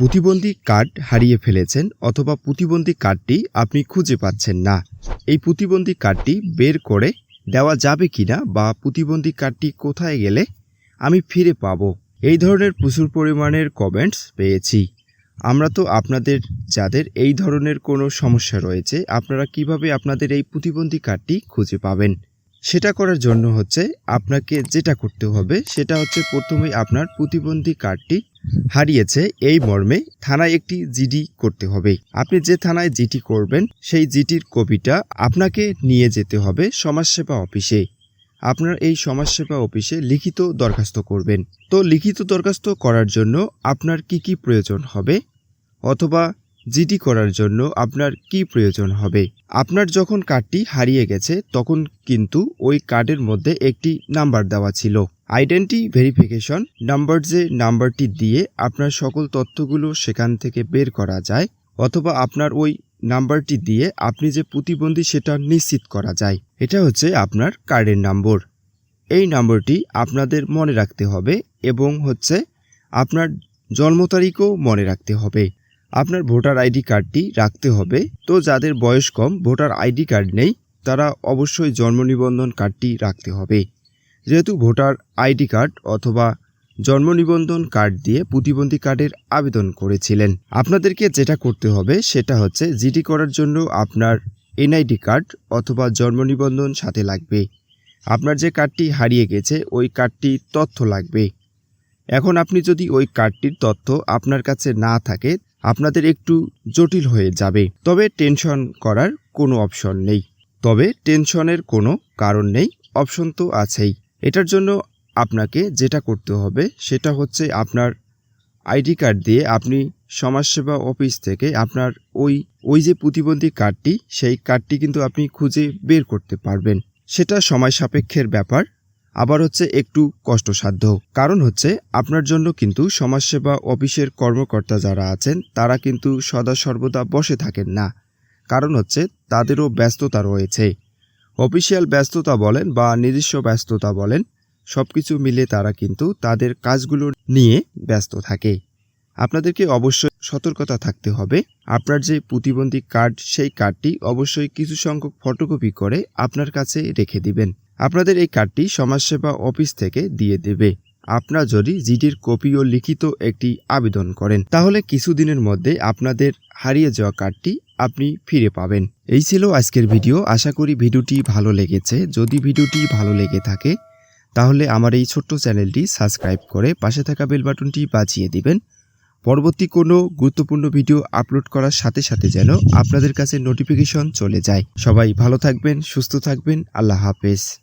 প্রতিবন্ধী কার্ড হারিয়ে ফেলেছেন অথবা প্রতিবন্ধী কার্ডটি আপনি খুঁজে পাচ্ছেন না। এই প্রতিবন্ধী কার্ডটি বের করে দেওয়া যাবে কি না বা প্রতিবন্ধী কার্ডটি কোথায় গেলে আমি ফিরে পাবো? এই ধরনের প্রচুর পরিমাণের কমেন্টস পেয়েছি। আমরা তো আপনাদের, যাদের এই ধরনের কোনো সমস্যা রয়েছে, আপনারা কীভাবে আপনাদের এই প্রতিবন্ধী কার্ডটি খুঁজে পাবেন? সেটা করার জন্য হচ্ছে আপনাকে যেটা করতে হবে, সেটা হচ্ছে প্রথমেই আপনার প্রতিবন্ধী কার্ডটি হারিয়েছে এই মর্মে থানায় একটি জিডি করতে হবে। আপনি যে থানায় জিটি করবেন, সেই জিটির কপিটা আপনাকে নিয়ে যেতে হবে সমাজসেবা অফিসে। আপনার এই সমাজসেবা অফিসে লিখিত দরখাস্ত করবেন। তো লিখিত দরখাস্ত করার জন্য আপনার কি কি প্রয়োজন হবে? অথবা জিডি করার জন্য আপনার কি প্রয়োজন হবে? আপনার যখন কার্ডটি হারিয়ে গেছে, তখন কিন্তু ওই কার্ডের মধ্যে একটি নাম্বার দেওয়া ছিল। আইডেন্টি ভেরিফিকেশন নাম্বার যে নাম্বারটি দিয়ে আপনার সকল তথ্যগুলো সেখান থেকে বের করা যায়, অথবা আপনার ওই নাম্বারটি দিয়ে আপনি যে প্রতিবন্ধী সেটা নিশ্চিত করা যায়। এটা হচ্ছে আপনার কার্ডের নম্বর এই নম্বরটি আপনাদের মনে রাখতে হবে এবং হচ্ছে আপনার জন্ম তারিখও মনে রাখতে হবে। আপনার ভোটার আইডি কার্ডটি রাখতে হবে। তো যাদের বয়স কম, ভোটার আইডি কার্ড নেই, তারা অবশ্যই জন্ম নিবন্ধন কার্ডটি রাখতে হবে। যেহেতু ভোটার আইডি কার্ড অথবা জন্ম নিবন্ধন কার্ড দিয়ে প্রতিবন্ধী কার্ডের আবেদন করেছিলেন। আপনাদেরকে যেটা করতে হবে সেটা হচ্ছে জিডি করার জন্য আপনার এনআইডি কার্ড অথবা জন্ম নিবন্ধন সাথে লাগবে। আপনার যে কার্ডটি হারিয়ে গেছে, ওই কার্ডটির তথ্য লাগবে। এখন আপনি যদি ওই কার্ডটির তথ্য আপনার কাছে না থাকে, আপনাদের একটু জটিল হয়ে যাবে। তবে টেনশন করার কোনো অপশন নেই। তবে টেনশনের কোনো কারণ নেই, অপশন তো আছেই। এটার জন্য আপনাকে যেটা করতে হবে, সেটা হচ্ছে আপনার আইডি কার্ড দিয়ে আপনি সমাজসেবা অফিস থেকে আপনার ওই ওই যে প্রতিবন্ধী কার্ডটি, সেই কার্ডটি কিন্তু আপনি খুঁজে বের করতে পারবেন। সেটা সময় সাপেক্ষের ব্যাপার, আবার হচ্ছে একটু কষ্টসাধ্য। কারণ হচ্ছে আপনার জন্য কিন্তু সমাজসেবা অফিসের কর্মকর্তা যারা আছেন, তারা কিন্তু সদা সর্বদা বসে থাকেন না। কারণ হচ্ছে তাদেরও ব্যস্ততা রয়েছে। অফিসিয়াল ব্যস্ততা বলেন বা নিজস্ব ব্যস্ততা বলেন সব কিছু মিলে তারা কিন্তু তাদের কাজগুলো নিয়ে ব্যস্ত থাকে। আপনাদেরকে অবশ্যই সতর্কতা থাকতে হবে। আপনার যে প্রতিবন্ধী কার্ড, সেই কার্ডটি অবশ্যই কিছু সংখ্যক ফটোকপি করে আপনার কাছে রেখে দিবেন। আপনাদের এই কার্ডটি সমাজসেবা অফিস থেকে দিয়ে দেবে। আপনার যদি জিডির কপি ও লিখিত একটি আবেদন করেন, তাহলে কিছুদিনের মধ্যে আপনাদের হারিয়ে যাওয়া কার্ডটি আপনি ফিরে পাবেন। এই ছিল আজকের ভিডিও। আশা করি ভিডিওটি ভালো লেগেছে। যদি ভিডিওটি ভালো লেগে থাকে, তাহলে আমার এই ছোট্ট চ্যানেলটি সাবস্ক্রাইব করে পাশে থাকা বেল বাটনটি বাজিয়ে দিবেন। পরবর্তী কোনো গুরুত্বপূর্ণ ভিডিও আপলোড করার সাথে সাথে যেন আপনাদের কাছে নোটিফিকেশন চলে যায়। সবাই ভালো থাকবেন, সুস্থ থাকবেন। আল্লাহ হাফেজ।